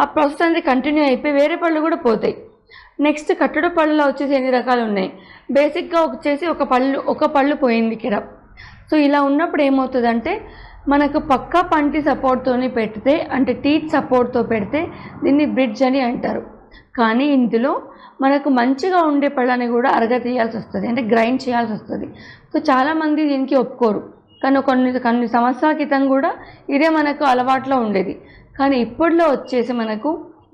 ఆ ప్రాసెస్ అనేది కంటిన్యూ అయిపోయి వేరే పళ్ళు కూడా పోతాయి. నెక్స్ట్ కట్టడు పళ్ళులో వచ్చేసి ఎన్ని రకాలు ఉన్నాయి? బేసిక్గా వచ్చేసి ఒక పళ్ళు ఒక పళ్ళు పోయింది ఇక్కడ. సో ఇలా ఉన్నప్పుడు ఏమవుతుందంటే మనకు పక్క పంటి సపోర్ట్తోనే పెడితే అంటే టీత్ సపోర్ట్తో పెడితే దీన్ని బ్రిడ్జ్ అని అంటారు. కానీ ఇందులో మనకు మంచిగా ఉండే పళ్ళని కూడా అరగ తీయాల్సి వస్తుంది అంటే గ్రైండ్ చేయాల్సి వస్తుంది. సో చాలామంది దీనికి ఒప్పుకోరు. కానీ కొన్ని కొన్ని సంవత్సరాల క్రితం కూడా ఇదే మనకు అలవాట్లో ఉండేది. కానీ ఇప్పట్లో వచ్చేసి మనకు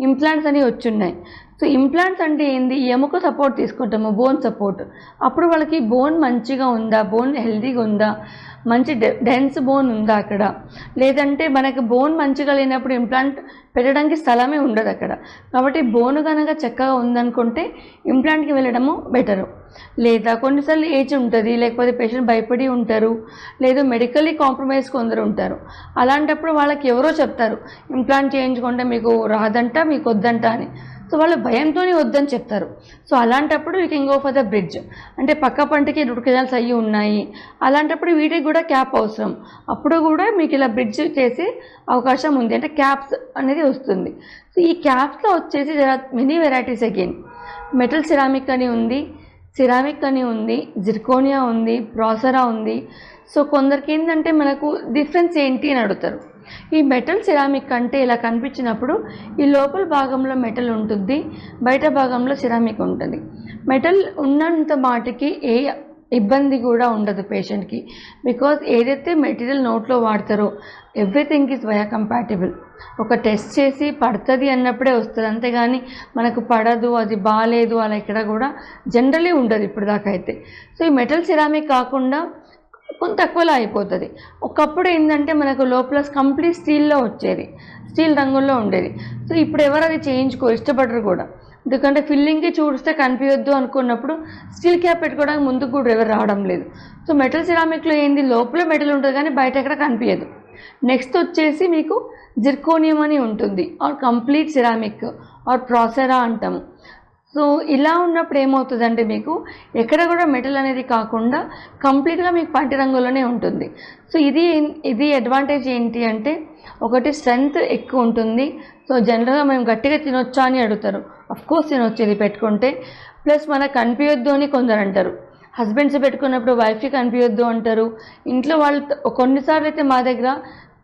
ఇంప్లాంట్స్ అనేవి వచ్చున్నాయి. సో ఇంప్లాంట్స్ అంటే ఏంది? ఎముక సపోర్ట్ తీసుకుంటాము బోన్ సపోర్ట్ అప్పుడు వాళ్ళకి బోన్ మంచిగా ఉందా? బోన్ హెల్తీగా ఉందా? మంచి డెన్స్ బోన్ ఉందా అక్కడ? లేదంటే మనకి బోన్ మంచిగా లేనప్పుడు ఇంప్లాంట్ పెట్టడానికి స్థలమే ఉండదు అక్కడ. కాబట్టి బోన్ కనుక చక్కగా ఉందనుకుంటే ఇంప్లాంట్కి వెళ్ళడము బెటరు లేదా కొన్నిసార్లు ఏజ్ ఉంటుంది లేకపోతే పేషెంట్ భయపడి ఉంటారు లేదా మెడికల్లీ కాంప్రమైజ్ కొందరు ఉంటారు. అలాంటప్పుడు వాళ్ళకి ఎవరో చెప్తారు ఇంప్లాంట్ చేయించుకుంటే మీకు రాదంట మీకు వద్దంట అని. సో వాళ్ళు భయంతోనే వద్దని చెప్తారు. సో అలాంటప్పుడు you can go for the bridge అంటే పక్క పంటకి రూట్ కెనాల్స్ అయ్యి ఉన్నాయి. అలాంటప్పుడు వీటికి కూడా క్యాప్ అవసరం. అప్పుడు కూడా మీకు ఇలా బ్రిడ్జ్ చేసే అవకాశం ఉంది. అంటే క్యాప్స్ అనేది వస్తుంది. సో ఈ క్యాప్స్లో వచ్చేసి many varieties again metal ceramic అని ఉంది. సిరామిక్ అని ఉంది జిర్కోనియా ఉంది ప్రాసరా ఉంది. సో కొందరికి ఏంటంటే మనకు డిఫరెన్స్ ఏంటి అని అడుగుతారు. ఈ మెటల్ సిరామిక్ అంటే ఇలా కనిపించినప్పుడు ఈ లోపల భాగంలో మెటల్ ఉంటుంది బయట భాగంలో సిరామిక్ ఉంటుంది. మెటల్ ఉన్నంత మాటికి ఏ ఇబ్బంది కూడా ఉండదు పేషెంట్కి. బికాజ్ ఏదైతే మెటీరియల్ నోట్లో వాడతారో ఎవ్రీథింగ్ ఈజ్ వయా కంపాటిబుల్ ఒక టెస్ట్ చేసి పడుతుంది అన్నప్పుడే వస్తుంది. అంతేగాని మనకు పడదు అది బాగాలేదు అలా ఇక్కడ కూడా జనరలీ ఉండదు ఇప్పుడు దాకా అయితే. సో ఈ మెటల్ సిరామిక్ కాకుండా కొంత తక్కువలో అయిపోతుంది. ఒకప్పుడు ఏంటంటే మనకు లోపల కంప్లీట్ స్టీల్లో వచ్చేది. స్టీల్ రంగుల్లో ఉండేది. సో ఇప్పుడు ఎవరు అది చేయించుకో ఇష్టపడరు కూడా. ఎందుకంటే ఫిల్లింగ్కి చూస్తే కనిపించొద్దు అనుకున్నప్పుడు స్టీల్ క్యాప్ పెట్టుకోవడానికి ముందుకు కూడా ఎవరు రావడం లేదు. సో మెటల్ సిరామిక్లో ఏంది? లోపల మెటల్ ఉంటుంది కానీ బయట ఎక్కడ కనిపించదు. నెక్స్ట్ వచ్చేసి మీకు జిర్కోనియం అని ఉంటుంది. ఆర్ కంప్లీట్ సిరామిక్ ఆర్ ప్రాసెరా అంటాము. సో ఇలా ఉన్నప్పుడు ఏమవుతుందంటే మీకు ఎక్కడ కూడా మెటల్ అనేది కాకుండా కంప్లీట్గా మీకు పంటి రంగులోనే ఉంటుంది. సో ఇది ఇది అడ్వాంటేజ్ ఏంటి అంటే ఒకటి స్ట్రెంగ్త్ ఎక్కువ ఉంటుంది. సో జనరల్గా మేము గట్టిగా తినొచ్చా అని అడుగుతారు. కోర్స్ తినొచ్చు ఇది పెట్టుకుంటే. ప్లస్ మనకు కనిపించొద్దు అని కొందరు అంటారు. హస్బెండ్స్ పెట్టుకున్నప్పుడు వైఫ్కి కనిపించొద్దు అంటారు. ఇంట్లో వాళ్ళు కొన్నిసార్లు అయితే మా దగ్గర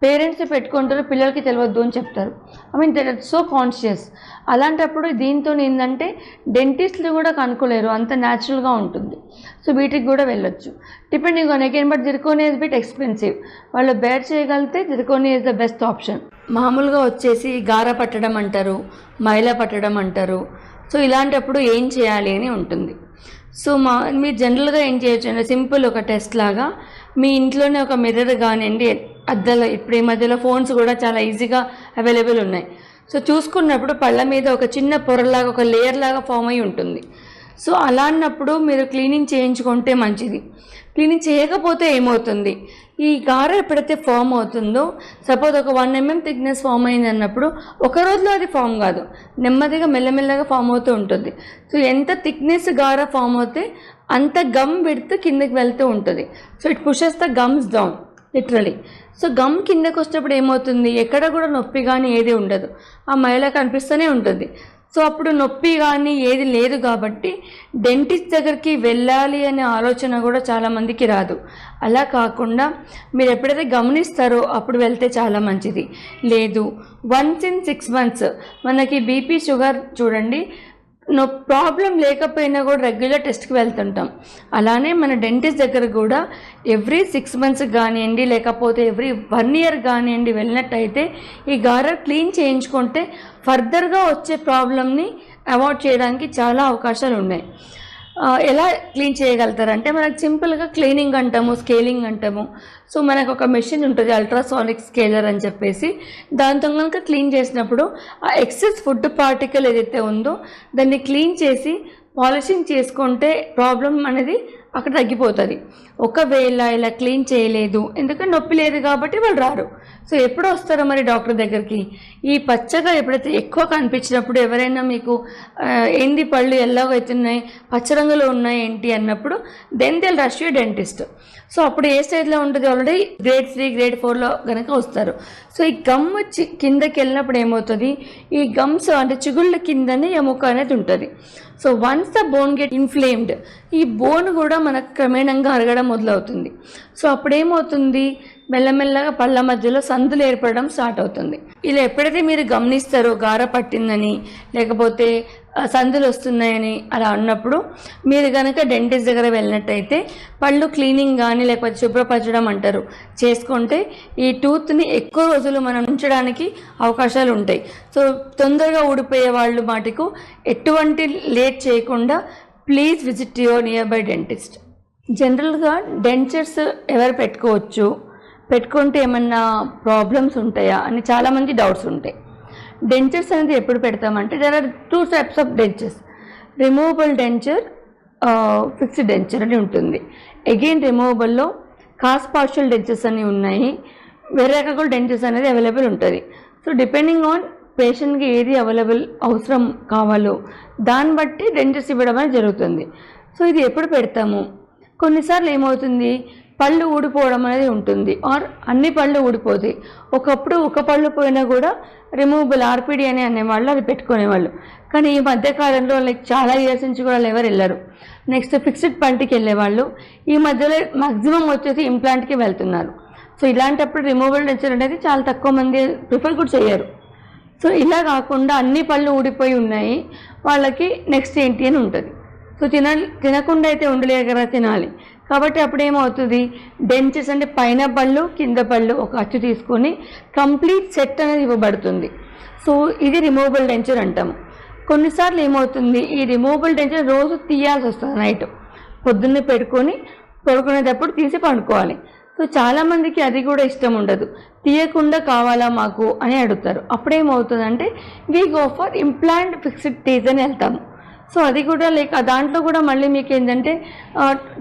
పేరెంట్స్ పెట్టుకుంటారు పిల్లలకి తెలియద్దు అని చెప్తారు. I mean that so conscious అలాంటప్పుడు దీంతో ఏంటంటే డెంటిస్ట్లు కూడా కనుక్కోలేరు. అంత న్యాచురల్గా ఉంటుంది. సో వీటికి కూడా వెళ్ళొచ్చు. Depending on again but zirconia is bit expensive వాళ్ళు బేర్ చేయగలిగితే zirconia is the best option మామూలుగా వచ్చేసి గార పట్టడం అంటారు మైల పట్టడం అంటారు. సో ఇలాంటప్పుడు ఏం చేయాలి అని ఉంటుంది. సో మా మీరు జనరల్గా ఏం చేయొచ్చు అంటే సింపుల్ ఒక టెస్ట్ లాగా మీ ఇంట్లోనే ఒక మిర్రర్ కానివ్వండి అద్దాలు ఇప్పుడు ఈ మధ్యలో ఫోన్స్ కూడా చాలా ఈజీగా అవైలబుల్ ఉన్నాయి. సో చూసుకున్నప్పుడు పళ్ళ మీద ఒక చిన్న పొరలాగా ఒక లేయర్ లాగా ఫామ్ అయి ఉంటుంది. సో అలా అన్నప్పుడు మీరు క్లీనింగ్ చేయించుకుంటే మంచిది. క్లీనింగ్ చేయకపోతే ఏమవుతుంది? ఈ గార ఎప్పుడైతే ఫామ్ అవుతుందో సపోజ్ ఒక వన్ ఎంఎం థిక్నెస్ ఫామ్ అయింది అన్నప్పుడు ఒక రోజులో అది ఫామ్ కాదు. నెమ్మదిగా మెల్లమెల్లగా ఫామ్ అవుతూ ఉంటుంది. సో ఎంత థిక్నెస్ గార ఫామ్ అవుతే అంత గమ్ విడుతూ కిందకి వెళ్తూ ఉంటుంది. So it pushes the gums down literally. So gum కిందకు వచ్చినప్పుడు ఏమవుతుంది? ఎక్కడ కూడా నొప్పి కానీ ఏది ఉండదు. ఆ మైల కనిపిస్తూనే ఉంటుంది. సో అప్పుడు నొప్పి కానీ ఏది లేదు కాబట్టి డెంటిస్ట్ దగ్గరికి వెళ్ళాలి అనే ఆలోచన కూడా చాలామందికి రాదు. అలా కాకుండా మీరు ఎప్పుడైతే గమనిస్తారో అప్పుడు వెళ్తే చాలా మంచిది. లేదు వన్స్ ఇన్ సిక్స్ మంత్స్ మనకి బీపీ షుగర్ చూడండి నో ప్రాబ్లం లేకపోయినా కూడా రెగ్యులర్ టెస్ట్కి వెళ్తుంటాం. అలానే మన డెంటిస్ట్ దగ్గర కూడా ఎవ్రీ సిక్స్ మంత్స్ కానివ్వండి లేకపోతే ఎవ్రీ వన్ ఇయర్ కానివ్వండి వెళ్ళినట్టయితే ఈ గార క్లీన్ చేయించుకుంటే ఫర్దర్గా వచ్చే ప్రాబ్లమ్ని అవాయిడ్ చేయడానికి చాలా అవకాశాలు ఉన్నాయి ఎలా క్లీన్ చేయగలుగుతారంటే మనకు సింపుల్గా క్లీనింగ్ అంటాము స్కేలింగ్ అంటాము. సో మనకు ఒక మెషిన్ ఉంటుంది అల్ట్రాసానిక్ స్కేలర్ అని చెప్పేసి. దాంతో కనుక క్లీన్ చేసినప్పుడు ఆ ఎక్సెస్ ఫుడ్ పార్టికల్ ఏదైతే ఉందో దాన్ని క్లీన్ చేసి పాలిషింగ్ చేసుకుంటే ప్రాబ్లం అనేది అక్కడ తగ్గిపోతుంది. ఒకవేళ ఇలా క్లీన్ చేయలేదు ఎందుకంటే నొప్పి లేదు కాబట్టి వాళ్ళు రారు. సో ఎప్పుడు వస్తారో మరి డాక్టర్ దగ్గరికి? ఈ పచ్చగా ఎప్పుడైతే ఎక్కువ కనిపించినప్పుడు ఎవరైనా మీకు ఏంది పళ్ళు ఎలాగో అవుతున్నాయి పచ్చ రంగులో ఉన్నాయి ఏంటి అన్నప్పుడు then till rush you dentist so అప్పుడు ఏ స్టేజ్లో ఉంటుంది ఆల్రెడీ గ్రేడ్ త్రీ గ్రేడ్ ఫోర్లో కనుక వస్తారు. సో ఈ గమ్ వచ్చి కిందకి వెళ్ళినప్పుడు ఏమవుతుంది? ఈ గమ్స్ అంటే చిగుళ్ళ కిందనే ఎముక అనేది ఉంటుంది. So once the bone get inflamed ఈ బోన్ కూడా మనకు క్రమేణంగా అరగడం మొదలవుతుంది. సో అప్పుడు ఏమవుతుంది మెల్లమెల్లగా పళ్ళ మధ్యలో సందులు ఏర్పడడం స్టార్ట్ అవుతుంది. ఇలా ఎప్పుడైతే మీరు గమనిస్తారో గార పట్టిందని లేకపోతే సందులు వస్తున్నాయని అలా అన్నప్పుడు మీరు కనుక డెంటిస్ట్ దగ్గర వెళ్ళినట్టయితే పళ్ళు క్లీనింగ్ కానీ లేకపోతే శుభ్రపరచడం అంటారు. చేసుకుంటే ఈ టూత్ని ఎక్కువ రోజులు మనం ఉంచడానికి అవకాశాలు ఉంటాయి. సో తొందరగా ఊడిపోయే వాళ్ళు మాటికు ఎటువంటి లేట్ చేయకుండా please visit your nearby dentist. జనరల్గా డెంచర్స్ ఎవరు పెట్టుకోవచ్చు? పెట్టుకుంటే ఏమన్నా ప్రాబ్లమ్స్ ఉంటాయా? అని చాలామంది డౌట్స్ ఉంటాయి. డెంచర్స్ అనేది ఎప్పుడు పెడతామంటే there are two types of dentures removable denture fixed denture అని ఉంటుంది. అగైన్ రిమూవబుల్లో కాస్ పార్షియల్ డెంచర్స్ అని ఉన్నాయి. వేరే రకాల డెంచర్స్ అనేది అవైలబుల్ ఉంటుంది. సో డిపెండింగ్ ఆన్ పేషెంట్కి ఏది అవైలబుల్ అవసరం కావాలో దాన్ని బట్టి డెంచర్స్ ఇవ్వడం అనేది జరుగుతుంది. సో ఇది ఎప్పుడు పెడతాము? కొన్నిసార్లు ఏమవుతుంది? పళ్ళు ఊడిపోవడం అనేది ఉంటుంది. ఆర్ అన్ని పళ్ళు ఊడిపోతాయి. ఒకప్పుడు ఒక పళ్ళు పోయినా కూడా రిమూవబుల్ ఆర్పిడి అని అనేవాళ్ళు అది పెట్టుకునేవాళ్ళు. కానీ ఈ మధ్యకాలంలో లైక్ చాలా ఇయర్స్ నుంచి కూడా వాళ్ళు ఎవరు వెళ్ళరు. నెక్స్ట్ ఫిక్స్డ్ పంటికి వెళ్ళేవాళ్ళు. ఈ మధ్యలో మ్యాక్సిమం వచ్చేసి ఇంప్లాంట్కి వెళ్తున్నారు. సో ఇలాంటప్పుడు రిమూవబుల్ డెంచర్ అనేది చాలా తక్కువ మంది ప్రిఫర్ కూడా చేయరు. సో ఇలా కాకుండా అన్ని పళ్ళు ఊడిపోయి ఉన్నాయి. వాళ్ళకి నెక్స్ట్ ఏంటి అని ఉంటుంది. సో తిన తినకుండా అయితే ఉండలేరు కదా తినాలి. కాబట్టి అప్పుడు ఏమవుతుంది డెంచెస్ అంటే పైన పళ్ళు కింద పళ్ళు ఒక అచ్చు తీసుకొని కంప్లీట్ సెట్ అనేది ఇవ్వబడుతుంది. సో ఇది రిమూవబుల్ డెంచర్ అంటాము కొన్నిసార్లు ఏమవుతుంది? ఈ రిమూవబుల్ డెంచర్ రోజు తీయాల్సి వస్తుంది నైట్. పొద్దున్నే పెట్టుకొని పడుకునేటప్పుడు తీసి పండుకోవాలి. సో చాలామందికి అది కూడా ఇష్టం ఉండదు. తీయకుండా కావాలా మాకు అని అడుగుతారు. అప్పుడేమవుతుందంటే we go for implant fixed teeth అని వెళ్తాము సో అది కూడా లేక దాంట్లో కూడా మళ్ళీ మీకు ఏంటంటే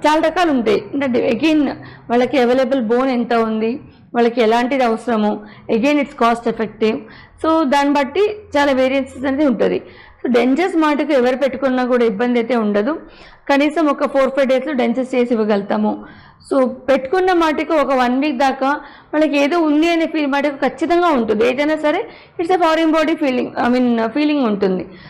చాలా రకాలు ఉంటాయి. అంటే అగైన్ వాళ్ళకి అవైలబుల్ బోన్ ఎంత ఉంది వాళ్ళకి ఎలాంటిది అవసరము again it's cost effective so దాన్ని బట్టి చాలా వేరియన్సెస్ అనేది ఉంటుంది. సో డెంచర్స్ మాటకు ఎవరు పెట్టుకున్నా కూడా ఇబ్బంది అయితే ఉండదు. కనీసం ఒక ఫోర్ ఫైవ్ డేస్లో డెన్సెస్ చేసి ఇవ్వగలుగుతాము. సో పెట్టుకున్న మాటకు ఒక వన్ వీక్ దాకా వాళ్ళకి ఏదో ఉంది అనే ఫీల్ మాటకు ఖచ్చితంగా ఉంటుంది. ఏదైనా సరే it's a foreign body feeling I mean feeling ఉంటుంది.